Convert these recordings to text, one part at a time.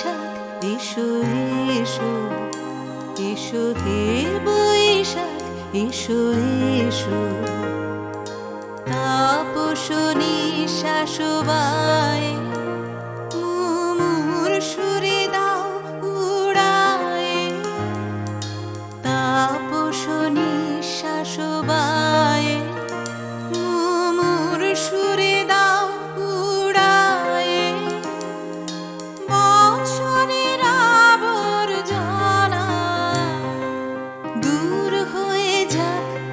বৈশাখ এসো এসো। এসো হে বৈশাখ এসো এসো। তাপসনী শাশুবা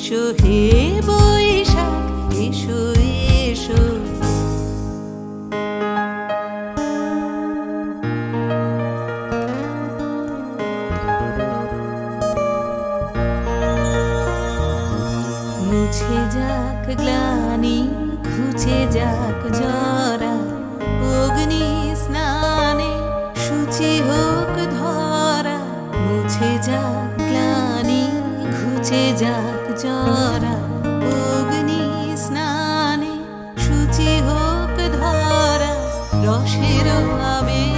এসো হে বৈশাখ, এসো এসো। মুছে যাক গ্লানি, খুঁজে যাক জরা, অগ্নি স্নানে সূচি হোক খুঁজে যাক জরা অগ্নি স্নানে সূচি হোক ধরা রসের আবেশ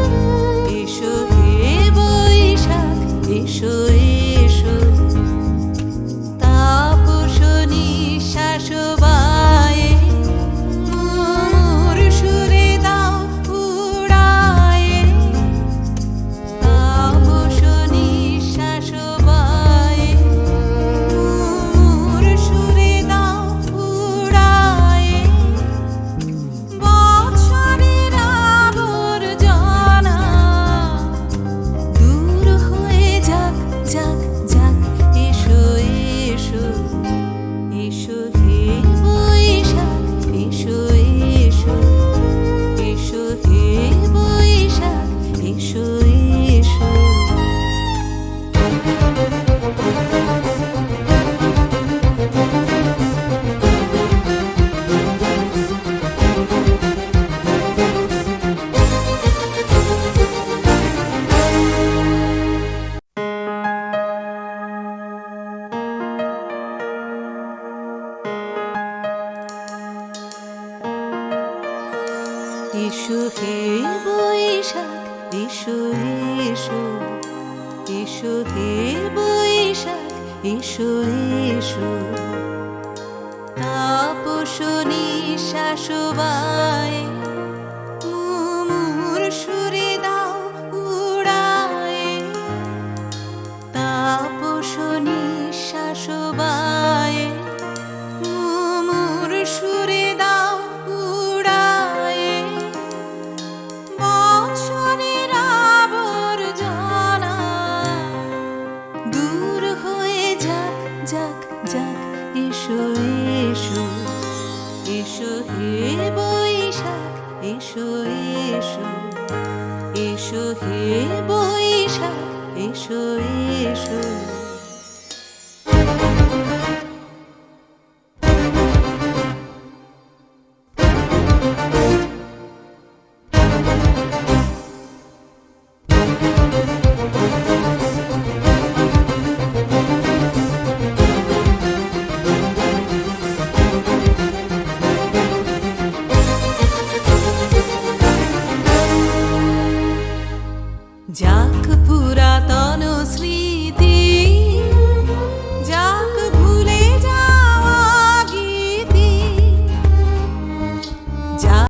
এসো হে বৈশাখ ইসু ইসু ইসু হে বৈশাখ ইসু এসো তাপস নিঃশ্বাস এসো হে বৈশাখ এসো এসো। thank you যাক পুরাতন স্মৃতি।